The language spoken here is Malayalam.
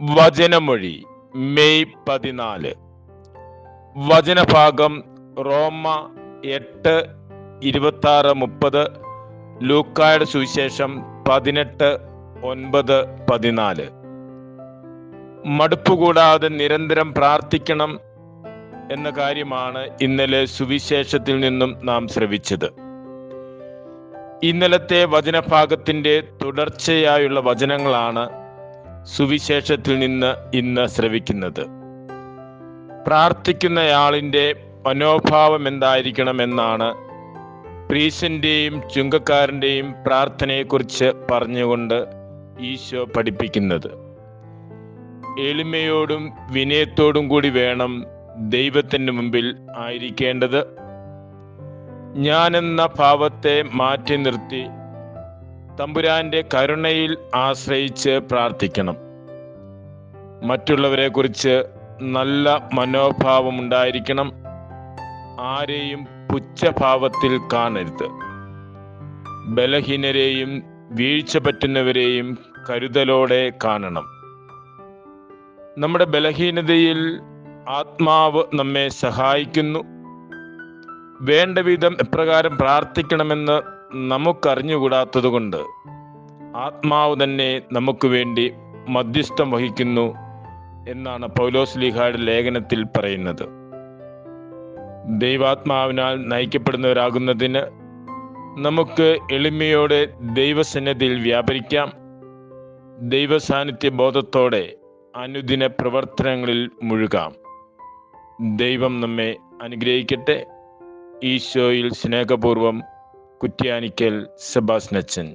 വചനമൊഴി മെയ് പതിനാല്. വചനഭാഗം റോമ എട്ട് ഇരുപത്തി ആറ് മുപ്പത്. ലൂക്കായുടെ സുവിശേഷം പതിനെട്ട് ഒൻപത് പതിനാല്. മടുപ്പ് കൂടാതെ നിരന്തരം പ്രാർത്ഥിക്കണം എന്ന കാര്യമാണ് ഇന്നലെ സുവിശേഷത്തിൽ നിന്നും നാം ശ്രവിച്ചത്. ഇന്നലത്തെ വചനഭാഗത്തിന്റെ തുടർച്ചയായുള്ള വചനങ്ങളാണ് സുവിശേഷത്തിൽ നിന്ന് ഇന്ന് ശ്രവിക്കുന്നത്. പ്രാർത്ഥിക്കുന്നയാളിന്റെ മനോഭാവം എന്തായിരിക്കണമെന്നാണ് പ്രീശന്റെയും ചുങ്കക്കാരന്റെയും പ്രാർത്ഥനയെക്കുറിച്ച് പറഞ്ഞുകൊണ്ട് ഈശോ പഠിപ്പിക്കുന്നത്. എളിമയോടും വിനയത്തോടും കൂടി വേണം ദൈവത്തിന് മുമ്പിൽ ആയിരിക്കേണ്ടത്. ഞാനെന്ന ഭാവത്തെ മാറ്റി നിർത്തി തമ്പുരാന്റെ കരുണയിൽ ആശ്രയിച്ച് പ്രാർത്ഥിക്കണം. മറ്റുള്ളവരെ കുറിച്ച് നല്ല മനോഭാവം ഉണ്ടായിരിക്കണം. ആരെയും പുച്ഛഭാവത്തിൽ കാണരുത്. ബലഹീനരെയും വീഴ്ച പറ്റുന്നവരെയും കരുതലോടെ കാണണം. നമ്മുടെ ബലഹീനതയിൽ ആത്മാവ് നമ്മെ സഹായിക്കുന്നു. വേണ്ട വിധം എപ്രകാരം പ്രാർത്ഥിക്കണമെന്ന് നമുക്കറിഞ്ഞുകൂടാത്തതുകൊണ്ട് ആത്മാവ് തന്നെ നമുക്ക് വേണ്ടി മധ്യസ്ഥം വഹിക്കുന്നു. എന്നാണ് പൗലോസ് ലീഹായുടെ ലേഖനത്തിൽ പറയുന്നത്. ദൈവാത്മാവിനാൽ നയിക്കപ്പെടുന്നവരാകുന്നതിന് നമുക്ക് എളിമയോടെ ദൈവസന്നിധിയിൽ വ്യാപരിക്കാം. ദൈവസാന്നിധ്യ ബോധത്തോടെ അനുദിന പ്രവർത്തനങ്ങളിൽ മുഴുകാം. ദൈവം നമ്മെ അനുഗ്രഹിക്കട്ടെ. ഈശോയിൽ സ്നേഹപൂർവം കുറ്റ്യാനിക്കൽ സെബാസ്നച്ചൻ